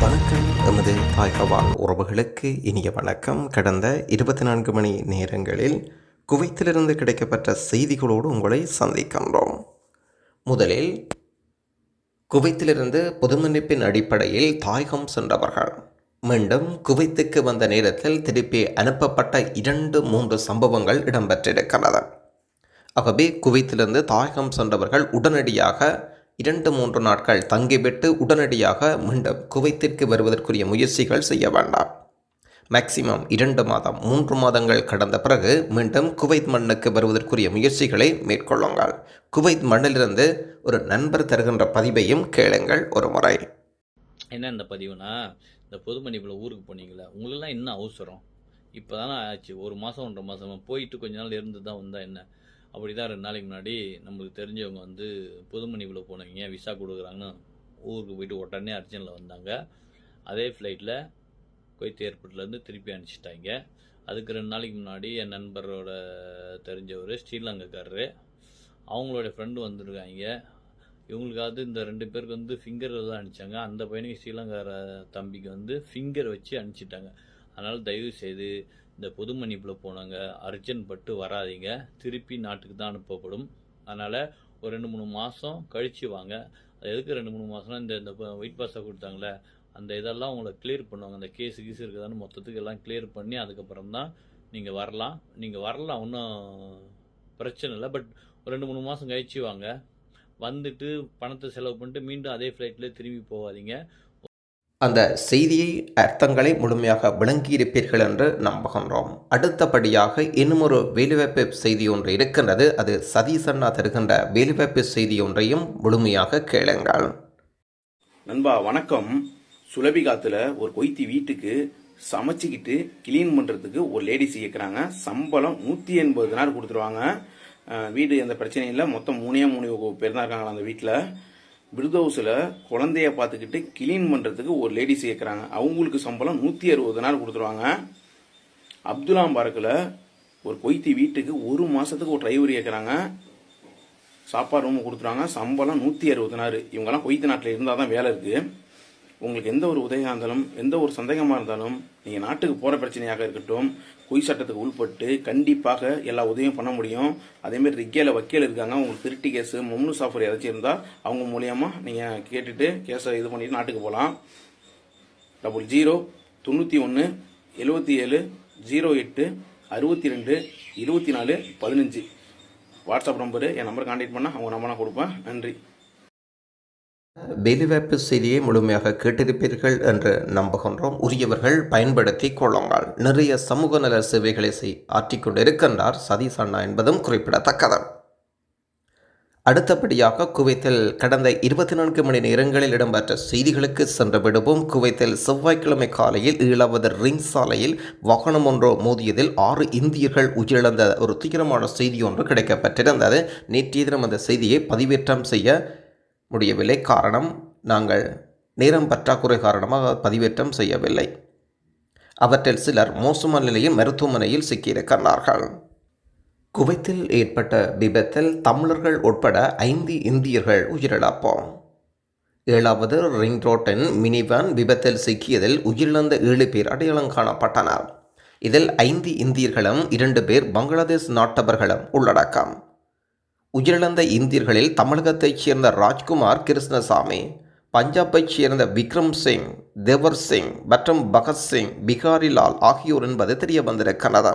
வணக்கம். எமது தாய்கவால் உறவுகளுக்கு இனிய வணக்கம். கடந்த இருபத்தி நான்கு மணி நேரங்களில் குவைத்திலிருந்து கிடைக்கப்பட்ட செய்திகளோடு உங்களை சந்திக்கின்றோம். முதலில் குவைத்திலிருந்து பொதுமன்னிப்பின் அடிப்படையில் தாயகம் சென்றவர்கள். மீண்டும் குவைத்துக்கு வந்த நேரத்தில் திருப்பி அனுப்பப்பட்ட இரண்டு மூன்று சம்பவங்கள் இடம்பெற்றிருக்கிறது. ஆகவே குவைத்திலிருந்து தாயகம் சென்றவர்கள் உடனடியாக இரண்டு மூன்று நாட்கள் தங்கிவிட்டு உடனடியாக மீண்டும் குவைத்திற்கு வருவதற்குரிய முயற்சிகள் செய்ய வேண்டாம். மேக்சிமம் இரண்டு மாதம் மூன்று மாதங்கள் கடந்த பிறகு மீண்டும் குவைத் மண்ணுக்கு வருவதற்குரிய முயற்சிகளை மேற்கொள்ளுங்கள். குவைத் மண்ணிலிருந்து ஒரு நண்பர் தருகின்ற பதிவையும் கேளுங்கள் ஒரு முறை என்ன இந்த பதிவுனா இந்த பொதுமணிப்பில் ஊருக்கு போனீங்களே உங்களெல்லாம் என்ன அவசரம்? இப்போ தானே ஆச்சு ஒரு மாதம் ஒன்றரை மாதம் போயிட்டு கொஞ்ச நாள் இருந்து தான் வந்தால் என்ன? அப்படி தான் ரெண்டு நாளைக்கு முன்னாடி நம்மளுக்கு தெரிஞ்சவங்க வந்து பொது மன்னிப்பில் போனவங்க விசா கொடுக்குறாங்கன்னு ஊருக்கு போயிட்டு உடனே அர்ஜென்ட்டில் வந்தாங்க. அதே ஃப்ளைட்டில் குவைத் ஏர்போர்ட்லேருந்து திருப்பி அனுப்பிச்சிட்டாங்க. அதுக்கு ரெண்டு நாளைக்கு முன்னாடி என் நண்பரோட தெரிஞ்சவர் ஸ்ரீலங்காக்காரரு அவங்களோட ஃப்ரெண்டு வந்திருக்காங்க. இவங்களுக்காவது இந்த ரெண்டு பேருக்கு வந்து ஃபிங்கரில் தான் அனுப்பிச்சாங்க. அந்த பையனுக்கு ஸ்ரீலங்கார தம்பிக்கு வந்து ஃபிங்கர் வச்சு அனுப்பிச்சிட்டாங்க. அதனால் தயவு செய்து இந்த பொது மன்னிப்பில் போனவங்க அர்ஜென்ட் பட்டு வராதீங்க. திருப்பி நாட்டுக்கு தான் அனுப்பப்படும். அதனால் ஒரு ரெண்டு மூணு மாதம் கழித்து வாங்க. அது எதுக்கு ரெண்டு மூணு மாதம்னா இந்த இந்த ஒயிட் பாஸை கொடுத்தாங்களே அந்த இதெல்லாம் உங்களை கிளியர் பண்ணுவாங்க. அந்த கேஸு கீஸ் இருக்குதான்னு மொத்தத்துக்கு எல்லாம் கிளியர் பண்ணி அதுக்கப்புறம் தான் நீங்கள் வரலாம். நீங்கள் வரலாம் ஒன்றும் பிரச்சனை இல்லை. பட் ஒரு ரெண்டு மூணு மாதம் கழிச்சு வாங்க. வந்துட்டு பணத்தை செலவு பண்ணிட்டு மீண்டும் அதே ஃப்ளைட்டில் திரும்பி போகாதீங்க. அந்த செய்தியை அர்த்தங்களை முழுமையாக விளங்கியிருப்பீர்கள் என்று நம்புகின்றோம். அடுத்தபடியாக இன்னும் ஒரு வேலைவாய்ப்பு செய்தி ஒன்று இருக்கின்றது. அது சதீசண்ணா தருகின்ற வேலைவாய்ப்பு செய்தி ஒன்றையும் முழுமையாக கேளுங்கள். நண்பா வணக்கம். சுலபிகாத்துல ஒரு கொய்த்தி வீட்டுக்கு சமைச்சிக்கிட்டு கிளீன் பண்ணுறதுக்கு ஒரு லேடிஸ் இயக்குறாங்க சம்பளம் நூற்றி எண்பது நாள் கொடுத்துருவாங்க. வீடு எந்த பிரச்சனையும் இல்லை. மொத்தம் மூணே மூணு பேர் தான் இருக்காங்களா அந்த வீட்டில் விருதவுஸில் குழந்தைய பார்த்துக்கிட்டு கிளீன் பண்ணுறதுக்கு ஒரு லேடிஸ் இயக்குறாங்க அவங்களுக்கு சம்பளம் நூற்றி அறுபது நாள் கொடுத்துருவாங்க. அப்துல்லாம் பார்க்கில் ஒரு கொய்த்தி வீட்டுக்கு ஒரு மாதத்துக்கு ஒரு டிரைவர் ஏற்கிறாங்க சாப்பாடு ரூம் கொடுத்துருவாங்க. சம்பளம் நூற்றி அறுபது நாள். இவங்கெல்லாம் கொய்த்து நாட்டில் இருந்தால் தான் வேலை இருக்குது உங்களுக்கு எந்த ஒரு உதவியாக இருந்தாலும் எந்த ஒரு சந்தேகமாக இருந்தாலும் நீங்கள் நாட்டுக்கு போகிற பிரச்சனையாக இருக்கட்டும் பொய் சட்டத்துக்கு உள்பட்டு கண்டிப்பாக எல்லா உதவியும் பண்ண முடியும். அதேமாரி ரிக்கேல வக்கீல் இருக்காங்க உங்களுக்கு திருட்டி கேஸு மும்னு சாஃபர் ஏதாச்சும் இருந்தால் அவங்க மூலியமாக நீங்கள் கேட்டுட்டு கேஸை இது பண்ணிட்டு நாட்டுக்கு போகலாம் டபுள் ஜீரோ தொண்ணூற்றி ஒன்று எழுபத்தி ஏழு ஜீரோ எட்டு அறுபத்தி ரெண்டு இருபத்தி நாலு பதினஞ்சு. வாட்ஸ்அப் நம்பரு என் நம்பர் கான்டாக்ட் பண்ணால் அவங்க நம்பர் நான் கொடுப்பேன். நன்றி. வேலைவாய்ப்பு செய்தியை முழுமையாக கேட்டிருப்பீர்கள் என்று நம்புகின்றோம். உரியவர்கள் பயன்படுத்தி கொள்ளுங்கள். நிறைய சமூக நல சேவைகளை செய் ஆற்றிக்கொண்டிருக்கின்றார் சதீஷ் அண்ணா என்பதும் குறிப்பிடத்தக்கது. அடுத்தபடியாக குவைத்தில் கடந்த இருபத்தி நான்கு மணி நேரங்களில் இடம்பெற்ற செய்திகளுக்கு சென்று விடுவோம். குவைத்தில் செவ்வாய்க்கிழமை காலையில் ஏழாவது ரிங் சாலையில் வாகனம் ஒன்று மோதியதில் ஆறு இந்தியர்கள் உயிரிழந்த ஒரு தீவிரமான செய்தி ஒன்று கிடைக்கப்பட்டிருந்தது. நேற்றைய தினம் அந்த செய்தியை பதிவேற்றம் செய்ய முடியவில்லை. காரணம் நாங்கள் நேரம் பற்றாக்குறை காரணமாக பதிவேற்றம் செய்யவில்லை. அவற்றில் சிலர் மோசமான நிலையில் மருத்துவமனையில் சிக்கியிருக்கிறார்கள். குவைத்தில் ஏற்பட்ட விபத்தில் தமிழர்கள் உட்பட ஐந்து இந்தியர்கள் உயிரிழப்போம். ஏழாவது ரிங் ரோட்டின் மினிவேன் விபத்தில் சிக்கியதில் உயிரிழந்த ஏழு பேர் அடையாளம் காணப்பட்டனர். இதில் ஐந்து இந்தியர்களும் இரண்டு பேர் பங்களாதேஷ் நாட்டவர்களும் உள்ளடக்கம். உயிரிழந்த இந்தியர்களில் தமிழகத்தைச் சேர்ந்த ராஜ்குமார் கிருஷ்ணசாமி பஞ்சாபைச் சேர்ந்த விக்ரம் சிங் தேவர் சிங் மற்றும் பகத்சிங் பிகாரிலால் ஆகியோர் என்பது தெரிய வந்திருக்கிறது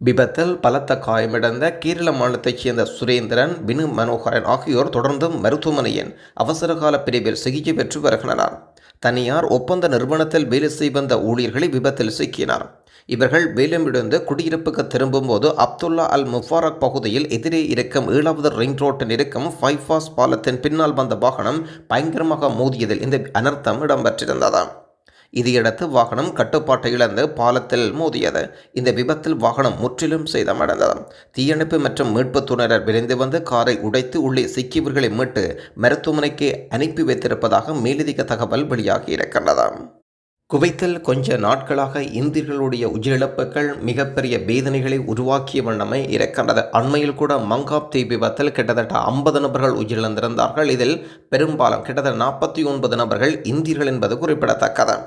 விபத்தில் பலத்த காயமடைந்த கேரள மாநிலத்தைச் சேர்ந்த சுரேந்திரன் வினு மனோகரன் ஆகியோர் தொடர்ந்து மருத்துவமனையின் அவசரகால பிரிவில் சிகிச்சை பெற்று வருகின்றனர். தனியார் ஒப்பந்த நிறுவனத்தில் வேலை செய்வந்த ஊழியர்களை விபத்தில் சிக்கினார். இவர்கள் வேலமிழந்து குடியிருப்புக்கு திரும்பும்போது அப்துல்லா அல் முஃபாரக் பகுதியில் எதிரே இருக்கும் ஏழாவது ரிங் ரோட்டில் இருக்கும் ஃபைஃபாஸ் பாலத்தின் பின்னால் வந்த வாகனம் பயங்கரமாக மோதியதில் இந்த அனர்த்தம் இடம்பெற்றிருந்தது. இதையடுத்து வாகனம் கட்டுப்பாட்டை இழந்து பாலத்தில் மோதியது. இந்த விபத்தில் வாகனம் முற்றிலும் சேதமடைந்தது. தீயணைப்பு மற்றும் மீட்புத் துறையினர் விரைந்து வந்து காரை உடைத்து உள்ளே சிக்கியவர்களை மீட்டு மருத்துவமனைக்கு அனுப்பி வைத்திருப்பதாக மேலதிக தகவல் வெளியாகி இருக்கின்றது. குவைத்தில் கொஞ்ச நாட்களாக இந்தியர்களுடைய உயிரிழப்புகள் மிகப்பெரிய வேதனைகளை உருவாக்கிய வண்ணமே இருக்கின்றது. அண்மையில் கூட மங்காப் தீ விபத்தில் கிட்டத்தட்ட ஐம்பது நபர்கள் உயிரிழந்திருந்தார்கள். இதில் பெரும்பாலும் கிட்டத்தட்ட நாற்பத்தி ஒன்பது நபர்கள் இந்தியர்கள் என்பது குறிப்பிடத்தக்கது.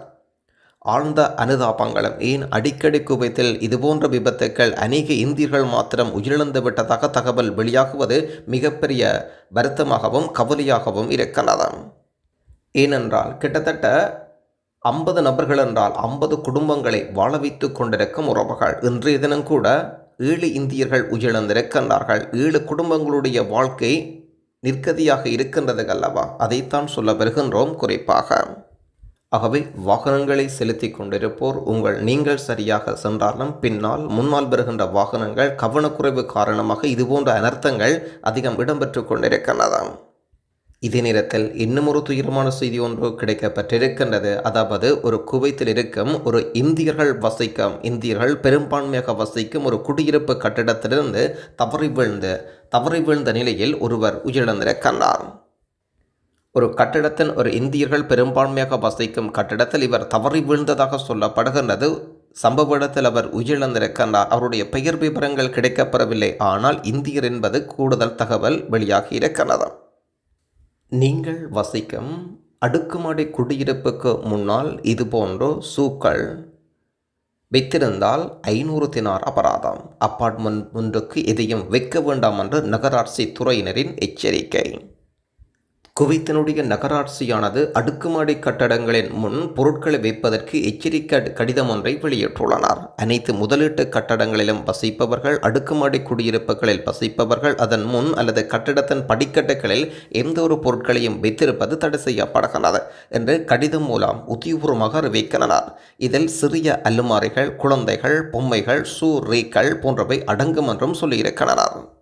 ஆழ்ந்த அனுதாபங்களும் ஏன் அடிக்கடி குவைத்தில் இதுபோன்ற விபத்துக்கள் அநேக இந்தியர்கள் மாத்திரம் உயிரிழந்து விட்டதாக தகவல் வெளியாகுவது மிகப்பெரிய வருத்தமாகவும் கவலையாகவும் இருக்கின்றது. ஏனென்றால் கிட்டத்தட்ட ஐம்பது நபர்கள் என்றால் ஐம்பது குடும்பங்களை வாழ வைத்துக் கொண்டிருக்கும் உறவுகள். இன்றைய தினம் கூட ஏழு இந்தியர்கள் உயிரிழந்திருக்கின்றார்கள். ஏழு குடும்பங்களுடைய வாழ்க்கை நிற்கதியாக இருக்கின்றது அல்லவா? அதைத்தான் சொல்ல வருகின்றோம் குறிப்பாக. ஆகவே வாகனங்களை செலுத்தி கொண்டிருப்போர் உங்கள் நீங்கள் சரியாக சென்றாலும் பின்னால் முன்னால் வருகின்ற வாகனங்கள் கவனக்குறைவு காரணமாக இதுபோன்ற அனர்த்தங்கள் அதிகம் இடம்பெற்று கொண்டிருக்கின்றன. இதே நேரத்தில் இன்னும் ஒரு துயரமான செய்தி ஒன்று கிடைக்கப்பட்டிருக்கின்றது. அதாவது ஒரு குவைத்தில் இருக்கும் ஒரு இந்தியர்கள் வசிக்கும் இந்தியர்கள் பெரும்பான்மையாக வசிக்கும் ஒரு குடியிருப்பு கட்டிடத்திலிருந்து தவறி வீழ்ந்து தவறி வீழ்ந்த நிலையில் ஒருவர் உயிரிழந்திருக்கின்றார். ஒரு கட்டிடத்தின் ஒரு இந்தியர்கள் பெரும்பான்மையாக வசிக்கும் கட்டிடத்தில் இவர் தவறி வீழ்ந்ததாக சொல்லப்படுகின்றது. சம்பவ இடத்தில் அவர் உயிரிழந்திருக்கின்றார். அவருடைய பெயர் விவரங்கள் கிடைக்கப்பெறவில்லை. ஆனால் இந்தியர் என்பது கூடுதல் தகவல் வெளியாகி இருக்கின்றது. நீங்கள் வசிக்கும் அடுக்குமாடி குடியிருப்புக்கு முன்னால் இதுபோன்ற சூக்கள் வைத்திருந்தால் ஐநூறு தினார் அபராதம். அப்பார்ட்மெண்ட் ஒன்றுக்கு எதையும் வைக்க வேண்டாம் என்று நகராட்சி துறையினரின் எச்சரிக்கை. குவைத்தினுடைய நகராட்சியானது அடுக்குமாடி கட்டடங்களின் முன் பொருட்களை வைப்பதற்கு எச்சரிக்கை கடிதம் ஒன்றை வெளியிட்டுள்ளனர். அனைத்து முதலீட்டு கட்டடங்களிலும் வசிப்பவர்கள் அடுக்குமாடி குடியிருப்புகளில் வசிப்பவர்கள் அதன் முன் அல்லது கட்டிடத்தின் படிக்கட்டுகளில் எந்த ஒரு பொருட்களையும் வைத்திருப்பது தடை செய்யப்படுகிறது என்று கடிதம் மூலம் உத்தியபூர்வமாக அறிவிக்கின்றனர். இதில் சிறிய அலுமாரிகள் குழந்தைகள் பொம்மைகள் ஷூ ரீக்கள் போன்றவை அடங்கும் என்றும் சொல்லியிருக்கின்றனர்.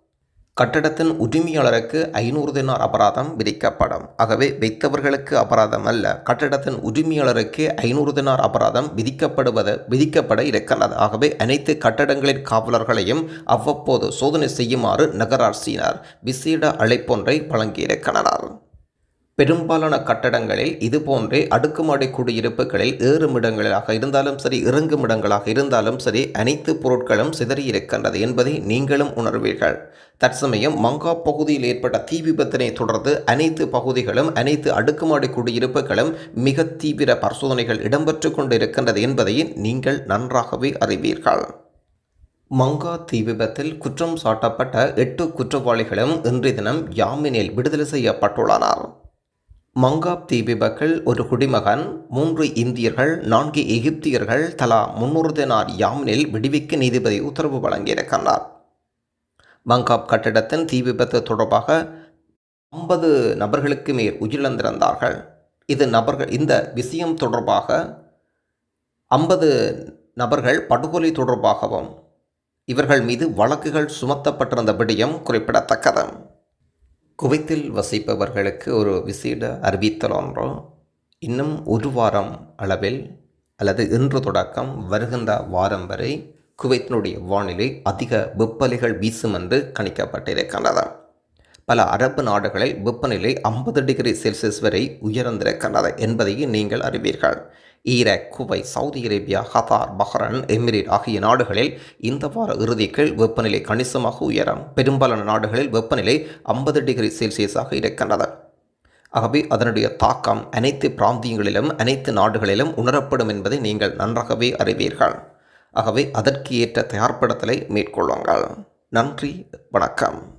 கட்டடத்தின் உரிமையாளருக்கு ஐநூறு தினார் அபராதம் விதிக்கப்படும். ஆகவே வைத்தவர்களுக்கு அபராதம் அல்ல கட்டடத்தின் உரிமையாளருக்கு ஐநூறு தினார் அபராதம் விதிக்கப்படுவது விதிக்கப்பட இருக்கிறது. ஆகவே அனைத்து கட்டடங்களின் காவலர்களையும் அவ்வப்போது சோதனை செய்யுமாறு நகராட்சியினர் விசேட அழைப்பொன்றை வழங்கியிருக்கின்றனர். பெரும்பாலான கட்டடங்களில் இதுபோன்றே அடுக்குமாடி குடியிருப்புகளில் ஏறுமிடங்களாக இருந்தாலும் சரி இறங்குமிடங்களாக இருந்தாலும் சரி அனைத்து பொருட்களும் சிதறியிருக்கின்றது என்பதை நீங்களும் உணர்வீர்கள். தற்சமயம் மங்கா பகுதியில் ஏற்பட்ட தீ விபத்தினை தொடர்ந்து அனைத்து பகுதிகளும் அனைத்து அடுக்குமாடி குடியிருப்புகளும் மிக தீவிர பரிசோதனைகள் இடம்பெற்று கொண்டிருக்கின்றது என்பதை நீங்கள் நன்றாகவே அறிவீர்கள். மங்கா தீ விபத்தில் குற்றம் சாட்டப்பட்ட எட்டு குற்றவாளிகளும் இன்றைய தினம் யாமினில் விடுதலை செய்யப்பட்டுள்ளனர். மங்காப் தீ விபத்தில் ஒரு குடிமகன் மூன்று இந்தியர்கள் நான்கு எகிப்தியர்கள் தலா முன்னூறு தினார் யாமினில் விடுவிக்க நீதிபதி உத்தரவு வழங்கியிருக்கிறார் மங்காப் கட்டிடத்தின் தீ விபத்து தொடர்பாக ஐம்பது நபர்களுக்கு மேல் உயிரிழந்திருந்தார்கள். இது நபர்கள் இந்த விஷயம் தொடர்பாக ஐம்பது நபர்கள் படுகொலை தொடர்பாகவும் இவர்கள் மீது வழக்குகள் சுமத்தப்பட்டிருந்த விடயம் குறிப்பிடத்தக்கது. குவைத்தில் வசிப்பவர்களுக்கு ஒரு விசேட அறிவித்தல் ஒன்று இன்னும் ஒரு வாரம் அளவில் அல்லது இன்று தொடக்கம் வருகின்ற வாரம் வரை குவைத்தினுடைய வானிலை அதிக வெப்பலைகள் வீசும் என்று கணிக்கப்பட்டிருக்கின்றது. பல அரபு நாடுகளில் வெப்பநிலை ஐம்பது டிகிரி செல்சியஸ் வரை உயர்ந்திருக்கிறது என்பதையும் நீங்கள் அறிவீர்கள். Iraq Kuwait Saudi Arabia Qatar Bahrain Emirate ஆகிய நாடுகளில் இந்த வார இறுதிக்குள் வெப்பநிலை கணிசமாக உயரும். பெரும்பாலான நாடுகளில் வெப்பநிலை ஐம்பது டிகிரி செல்சியஸாக இருக்கின்றது. ஆகவே அதனுடைய தாக்கம் அனைத்து பிராந்தியங்களிலும் அனைத்து நாடுகளிலும் உணரப்படும் என்பதை நீங்கள் நன்றாகவே அறிவீர்கள். ஆகவே அதற்கு ஏற்ற தயார்படுத்தலை மேற்கொள்ளுங்கள். நன்றி வணக்கம்.